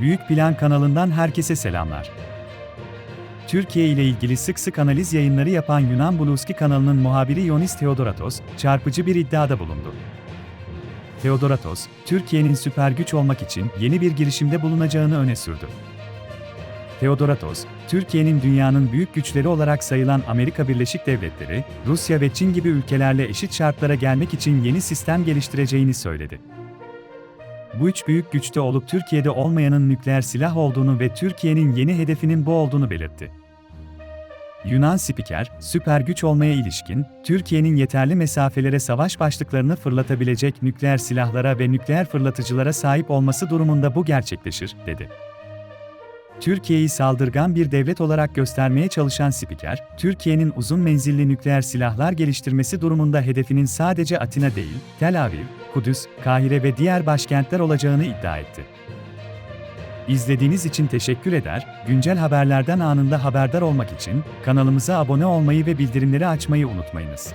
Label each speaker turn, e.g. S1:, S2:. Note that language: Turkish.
S1: Büyük Plan kanalından herkese selamlar. Türkiye ile ilgili sık sık analiz yayınları yapan Yunan Buluski kanalının muhabiri Ionis Theodoratos, çarpıcı bir iddiada bulundu. Theodoratos, Türkiye'nin süper güç olmak için yeni bir girişimde bulunacağını öne sürdü. Theodoratos, Türkiye'nin dünyanın büyük güçleri olarak sayılan Amerika Birleşik Devletleri, Rusya ve Çin gibi ülkelerle eşit şartlara gelmek için yeni sistem geliştireceğini söyledi. Bu üç büyük güçte olup Türkiye'de olmayanın nükleer silah olduğunu ve Türkiye'nin yeni hedefinin bu olduğunu belirtti. Yunan spiker, süper güç olmaya ilişkin, Türkiye'nin yeterli mesafelere savaş başlıklarını fırlatabilecek nükleer silahlara ve nükleer fırlatıcılara sahip olması durumunda bu gerçekleşir, dedi. Türkiye'yi saldırgan bir devlet olarak göstermeye çalışan spiker, Türkiye'nin uzun menzilli nükleer silahlar geliştirmesi durumunda hedefinin sadece Atina değil, Tel Aviv, Kudüs, Kahire ve diğer başkentler olacağını iddia etti. İzlediğiniz için teşekkür eder, güncel haberlerden anında haberdar olmak için kanalımıza abone olmayı ve bildirimleri açmayı unutmayınız.